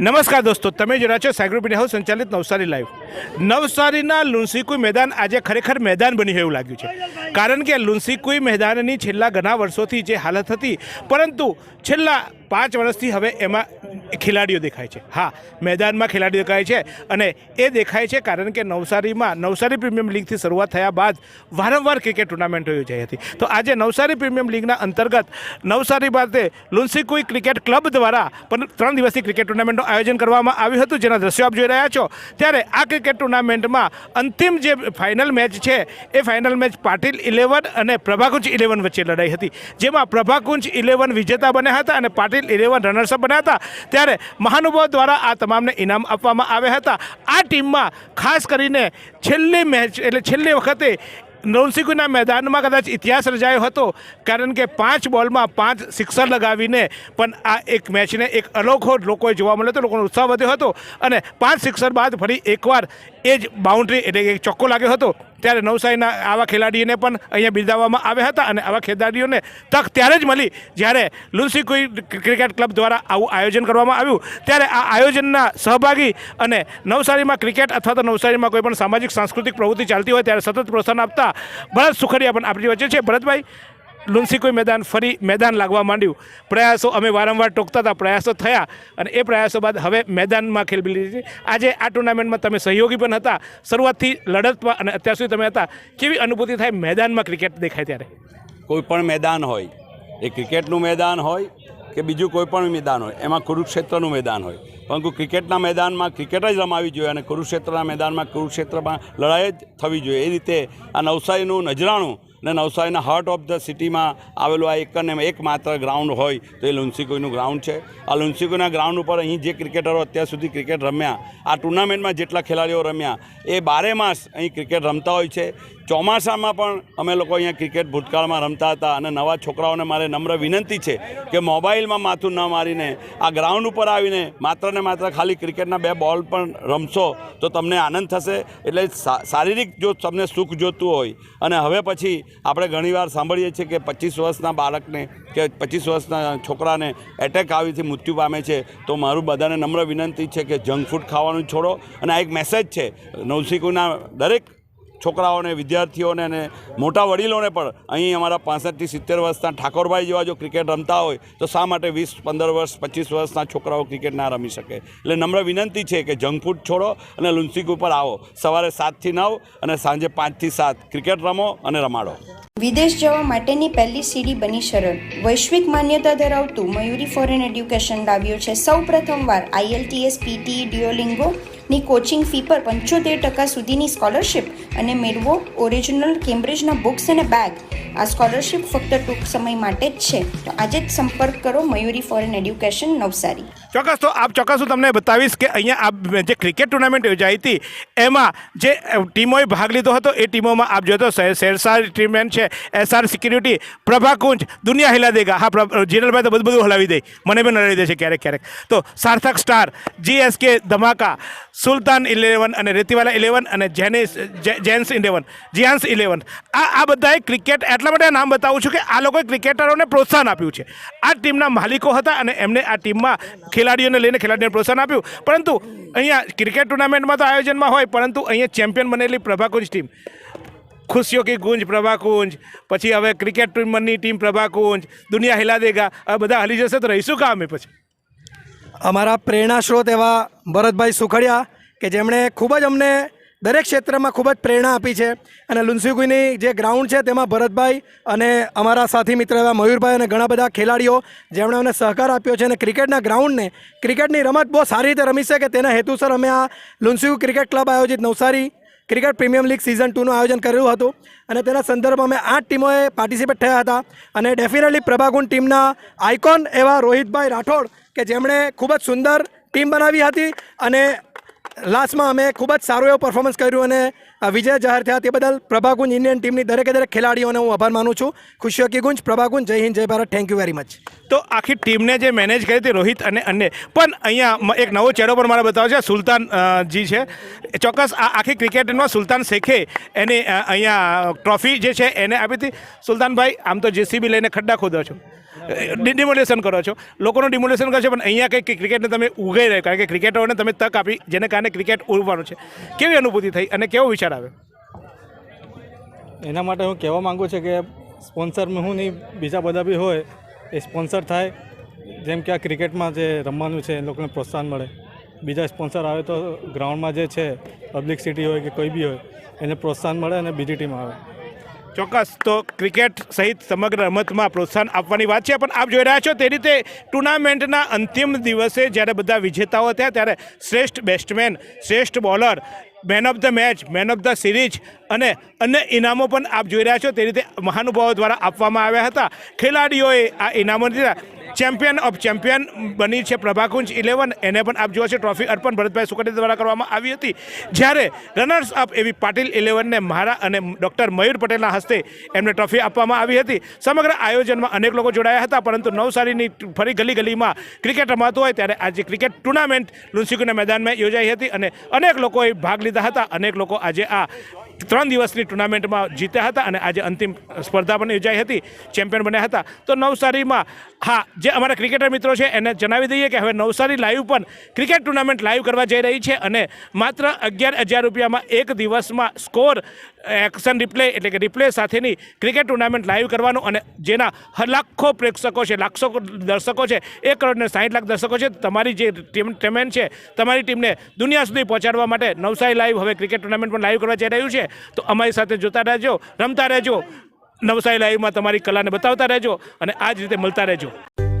નમસ્કાર. દોસ્તો, તમે જોયા છો સાયક્લોપીડિયા હાઉસ સંચાલિત નવસારી લાઈવ. નવસારીના લુણસીકુ મેદાન આજે ખરેખર મેદાન બની એવું લાગ્યું છે. કારણ કે લુન્સીકુઈ મેદાનની છેલ્લા ઘણા વર્ષોથી જે હાલત હતી, પરંતુ છેલ્લા પાંચ વર્ષથી હવે એમાં ખેલાડીઓ દેખાય છે. હા, મેદાનમાં ખેલાડીઓ દેખાય છે અને એ દેખાય છે કારણ કે નવસારીમાં, નવસારી પ્રીમિયમ લીગથી શરૂઆત થયા બાદ વારંવાર ક્રિકેટ ટુર્નામેન્ટો યોજાઈ હતી. તો આજે નવસારી પ્રીમિયમ લીગના અંતર્ગત નવસારી બાદ લુન્સીકુઈ ક્રિકેટ ક્લબ દ્વારા પણ ત્રણ દિવસની ક્રિકેટ ટુર્નામેન્ટનું આયોજન કરવામાં આવ્યું હતું, જેના દ્રશ્યો આપ જોઈ રહ્યા છો. ત્યારે આ ક્રિકેટ ટુર્નામેન્ટમાં અંતિમ જે ફાઇનલ મેચ છે, એ ફાઇનલ મેચ પાટીલ ઇલેવન અને પ્રભાકુંજ ઇલેવન વચ્ચે લડાઈ હતી. જેમાં પ્રભાકુંજ ઇલેવન વિજેતા બન્યા હતા અને પાટીલ ઇલેવન રનર્સઅપ બન્યા હતા. ત્યારે મહાનુભાવ દ્વારા આ તમામને ઇનામ આપવામાં આવ્યા હતા. આ ટીમમાં ખાસ કરીને છેલ્લી મેચ, એટલે છેલ્લી વખતે નવસિકુના મેદાનમાં કદાચ ઇતિહાસ રચાયો હતો. કારણ કે પાંચ બોલમાં પાંચ સિક્સર લગાવીને પણ આ એક મેચને એક અનોખો લોકોએ જોવા મળ્યો હતો. લોકોનો ઉત્સાહ વધ્યો હતો અને પાંચ સિક્સર બાદ ફરી એકવાર એ જ બાઉન્ડ્રી એટલે કે ચોખ્ખો લાગ્યો હતો. ત્યારે નવસારીના આવા ખેલાડીઓને પણ અહીંયા બિરદાવવામાં આવ્યા હતા અને આવા ખેલાડીઓને તક ત્યારે જ મળી જ્યારે લુન્સીકુઈ ક્રિકેટ ક્લબ દ્વારા આવું આયોજન કરવામાં આવ્યું. ત્યારે આ આયોજનના સહભાગી અને નવસારીમાં ક્રિકેટ અથવા તો નવસારીમાં કોઈ પણ સામાજિક, સાંસ્કૃતિક પ્રવૃત્તિ ચાલતી હોય ત્યારે સતત પ્રોત્સાહન આપતા ભરત સુખડિયા પણ આપણી વચ્ચે છે. ભરતભાઈ લુન્સીકુઈ મેદાન ફરી મેદાન લાગવા માંડ્યું. પ્રયાસો અમે વારંવાર ટોકતા હતા, પ્રયાસો થયા અને એ પ્રયાસો બાદ હવે મેદાનમાં ખેલવી લીધી આજે આ ટુર્નામેન્ટમાં તમે સહયોગી પણ હતા, શરૂઆતથી લડતમાં અને અત્યાર સુધી તમે હતા. કેવી અનુભૂતિ થાય મેદાનમાં ક્રિકેટ દેખાય ત્યારે? કોઈ પણ મેદાન હોય, એ ક્રિકેટનું મેદાન હોય કે બીજું કોઈ પણ મેદાન હોય, એમાં કુરુક્ષેત્રનું મેદાન હોય. પરંતુ ક્રિકેટના મેદાનમાં ક્રિકેટ જ રમાવી જોઈએ અને કુરુક્ષેત્રના મેદાનમાં કુરુક્ષેત્રમાં લડાઈ જ થવી જોઈએ. એ રીતે આ નવસારીનું નજરાણું અને નવસારીના હાર્ટ ઓફ ધ સિટીમાં આવેલું આ એક ને એક માત્ર ગ્રાઉન્ડ હોય તો એ લુન્સીકોઈનું ગ્રાઉન્ડ છે. આ લુન્સીકોઈના ગ્રાઉન્ડ ઉપર અહીં જે ક્રિકેટરો અત્યાર સુધી ક્રિકેટ રમ્યા, આ ટુર્નામેન્ટમાં જેટલા ખેલાડીઓ રમ્યા, એ બારે માસ અહીં ક્રિકેટ રમતા હોય છે. ચોમાસામાં પણ અમે લોકો અહીંયા ક્રિકેટ ભૂતકાળમાં રમતા હતા અને નવા છોકરાઓને મારે નમ્ર વિનંતી છે કે મોબાઈલમાં માથું ન મારીને આ ગ્રાઉન્ડ ઉપર આવીને માત્ર ને માત્ર ખાલી ક્રિકેટના બે બોલ પણ રમશો તો તમને આનંદ થશે. એટલે શારીરિક જો તમને સુખ જોતું હોય અને હવે પછી આપણે ઘણીવાર સાંભળીએ છીએ કે પચીસ વર્ષના બાળકને કે પચીસ વર્ષના છોકરાને એટેક આવીથી મૃત્યુ પામે છે. તો મારું બધાને નમ્ર વિનંતી છે કે જંક ફૂડ ખાવાનું છોડો. અને આ એક મેસેજ છે નવસીકુના દરેક છોકરાઓને, વિદ્યાર્થીઓને અને મોટા વડીલોને પણ અહીં અમારા પાસઠથી સિત્તેર વર્ષના ઠાકોરભાઈ જેવા જો ક્રિકેટ રમતા હોય, તો શા માટે વીસ, પંદર વર્ષ, પચીસ વર્ષના છોકરાઓ ક્રિકેટ ના રમી શકે? એટલે નમ્ર વિનંતી છે કે જંક ફૂડ છોડો અને લુન્સીક ઉપર આવો. સવારે સાતથી નવ અને સાંજે પાંચથી સાત. ક્રિકેટ રમો અને રમાડો. વિદેશ જવા માટેની પહેલી સીડી બની સરળ. વૈશ્વિક માન્યતા ધરાવતું મયુરી ફોરેન એડ્યુકેશન લાવ્યું છે. સૌ પ્રથમવાર આઈએલટીએસ પીટી ડિયોલિંગો ની કોચિંગ ફી પર પંચોતેર ટકા સુધીની સ્કોલરશિપ અને મેળવો ઓરિજિનલ કેમ્બ્રિજના બુક્સ અને બેગ આ સ્કોલરશિપ ફક્ત ટૂંક સમય માટે જ છે. તો આજે જ સંપર્ક કરો મયુરી ફોરેન એડ્યુકેશન નવસારી. ચોક્કસ, તો આપ ચોક્કસ હું તમને બતાવીશ કે અહીંયા આ જે ક્રિકેટ ટુર્નામેન્ટ યોજાઈ હતી, એમાં જે ટીમોએ ભાગ લીધો હતો, એ ટીમોમાં આપ જોયો તો શેરશાહ ટ્રીટમેન્ટ છે એસઆર સિક્યુરિટી, પ્રભાકુંજ, દુનિયા હિલા દેગા. હા જીનલભાઈ તો બધું બધું હલાવી દે. મને પણ હલાવી દે છે ક્યારેક ક્યારેક. તો સાર્થક સ્ટાર જીએસકે ધમાકા, સુલતાન ઇલેવન અને રેતીવાલા ઇલેવન અને જેનિસ જેન્સ ઇલેવન જીયાન્સ ઇલેવન આ આ બધાએ ક્રિકેટ એટલા માટે આ નામ બતાવું છું કે આ લોકોએ ક્રિકેટરોને પ્રોત્સાહન આપ્યું છે. આ ટીમના માલિકો હતા અને એમને આ ટીમમાં ખેલાડીઓને લઈને ખેલાડીઓને પ્રોત્સાહન આપ્યું. પરંતુ અહીંયા ક્રિકેટ ટુર્નામેન્ટમાં તો આયોજનમાં હોય, પરંતુ અહીંયા ચેમ્પિયન બનેલી પ્રભાકુંજ ટીમ. ખુશીઓ કી ગુંજ પ્રભાકુંજ, પછી હવે ક્રિકેટ ટીમની ટીમ પ્રભાકુંજ, દુનિયા હિલા દેગા, આ બધા હલી જશે તો રહીશું કા અમે પછી? અમારા પ્રેરણા સ્ત્રોત એવા ભરતભાઈ સુખડિયા કે જેમણે ખૂબ જ અમને દરેક ક્ષેત્રમાં ખૂબ જ પ્રેરણા આપી છે. અને લુન્સીગુઈની જે ગ્રાઉન્ડ છે તેમાં ભરતભાઈ અને અમારા સાથી મિત્ર એવા મયુરભાઈ અને ઘણા બધા ખેલાડીઓ જેમણે અમને સહકાર આપ્યો છે. અને ક્રિકેટના ગ્રાઉન્ડને ક્રિકેટની રમત બહુ સારી રીતે રમી શકે તેના હેતુસર અમે આ લુન્સીગુ ક્રિકેટ ક્લબ આયોજિત Navsari cricket premium league season ટુનું આયોજન કરેલું હતું. અને તેના સંદર્ભમાં અમે આઠ ટીમોએ પાર્ટિસિપેટ થયા હતા. અને ડેફિનેટલી પ્રભાગુણ ટીમના આઇકોન એવા રોહિતભાઈ રાઠોડ કે જેમણે ખૂબ જ સુંદર ટીમ બનાવી હતી. અને લાસ્ટમાં અમે ખૂબ જ સારું એવું પરફોર્મન્સ કર્યું અને વિજય જાહેર થયા તે બદલ પ્રભાગુંજ ઇન્ડિયન ટીમની દરેકે દરેક ખેલાડીઓને હું આભાર માનું છું. ખુશીઓ કી ગુંજ. પ્રભાગુંજ જય હિન્દ, જય Bharat. Thank you very much તો આખી ટીમને જે મેનેજ કરી હતી રોહિત અને અન્ય. પણ અહીંયા એક નવો ચહેરો પણ મારે બતાવો છે, સુલતાન જી છે. ચોક્કસ આ આખી ક્રિકેટમાં સુલતાન શેખે એને અહીંયા ટ્રોફી જે છે એને આપી હતી. સુલતાનભાઈ, આમ તો જેસીબી લઈને ખડ્ડા ખોદો છો. ડિમોલેશન કરો છો. લોકોનું ડિમોલેશન કરો છો પણ અહીંયા કંઈક ક્રિકેટને તમે ઉગાઈ રહ્યો કારણ કે ક્રિકેટરોને તમે તક આપી, જેને કારણે ક્રિકેટ ઉગવાનું છે. કેવી અનુભૂતિ થઈ અને કેવો વિચાર આવ્યો એના માટે હું કહેવા માગું છું કે સ્પોન્સરમાં હું નહીં બીજા બધા બી હોય એ સ્પોન્સર થાય. જેમ કે આ ક્રિકેટમાં જે રમવાનું છે એ લોકોને પ્રોત્સાહન મળે. બીજા સ્પોન્સર આવે તો ગ્રાઉન્ડમાં જે છે પબ્લિક સિટી હોય કે કોઈ બી હોય એને પ્રોત્સાહન મળે અને બીજી ટીમ આવે. ચોક્કસ. તો ક્રિકેટ સહિત સમગ્ર રમતમાં પ્રોત્સાહન આપવાની વાત છે પણ આપ જોઈ રહ્યા છો તે રીતે ટુર્નામેન્ટના અંતિમ દિવસે જ્યારે બધા વિજેતાઓ થયા ત્યારે શ્રેષ્ઠ બેટ્સમેન શ્રેષ્ઠ bowler man of the match man of the series અને અન્ય ઇનામો પણ આપ જોઈ રહ્યા છો. તે રીતે મહાનુભાવો દ્વારા આપવામાં આવ્યા હતા. ખેલાડીઓએ આ ઇનામો લીધા. ચેમ્પિયન ઓફ ચેમ્પિયન બની છે પ્રભાકુંજ ઇલેવન. એને પણ આપ જુઓ છો ટ્રોફી અર્પણ ભરતભાઈ સુકડી દ્વારા કરવામાં આવી હતી. જ્યારે રનર્સ અપ એવી પાટીલ ઇલેવનને મારા અને ડૉક્ટર મયુર પટેલના હસ્તે એમને ટ્રોફી આપવામાં આવી હતી. સમગ્ર આયોજનમાં અનેક લોકો જોડાયા હતા, પરંતુ નવસારીની ફરી ગલી ગલીમાં ક્રિકેટ રમાતું હોય ત્યારે આજે ક્રિકેટ ટુર્નામેન્ટ લુન્સીકુના મેદાનમાં યોજાઈ હતી અને અનેક લોકોએ ભાગ લીધા હતા. અનેક લોકો આજે આ ત્રણ દિવસની ટુર્નામેન્ટમાં જીત્યા હતા અને આજે અંતિમ સ્પર્ધા પણ યોજાઈ હતી, ચેમ્પિયન બન્યા હતા. તો નવસારીમાં, હા, જે અમારા ક્રિકેટર મિત્રો છે, એને જણાવી દઈએ કે હવે નવસારી લાઈવ પણ ક્રિકેટ ટુર્નામેન્ટ લાઈવ કરવા જઈ રહી છે અને માત્ર અગિયાર હજાર રૂપિયામાં એક દિવસમાં સ્કોર એક્શન રિપ્લે એટલે કે રિપ્લે સાથેની ક્રિકેટ ટુર્નામેન્ટ લાઈવ કરવાનું અને જેના લાખો પ્રેક્ષકો છે, લાખો દર્શકો છે, એક કરોડ ને સાઠ લાખ દર્શકો છે, તમારી જે ટીમ ટેમેન્ટ છે, તમારી ટીમને દુનિયા સુધી પહોંચાડવા માટે નવસારી લાઈવ હવે ક્રિકેટ ટુર્નામેન્ટ પણ લાઈવ કરવા જઈ રહ્યું છે. તો અમારી સાથે જોતા રહેજો, રમતા રહેજો, નવસારી લાઈવમાં તમારી કલાને બતાવતા રહેજો અને આ જ રીતે મળતા રહેજો.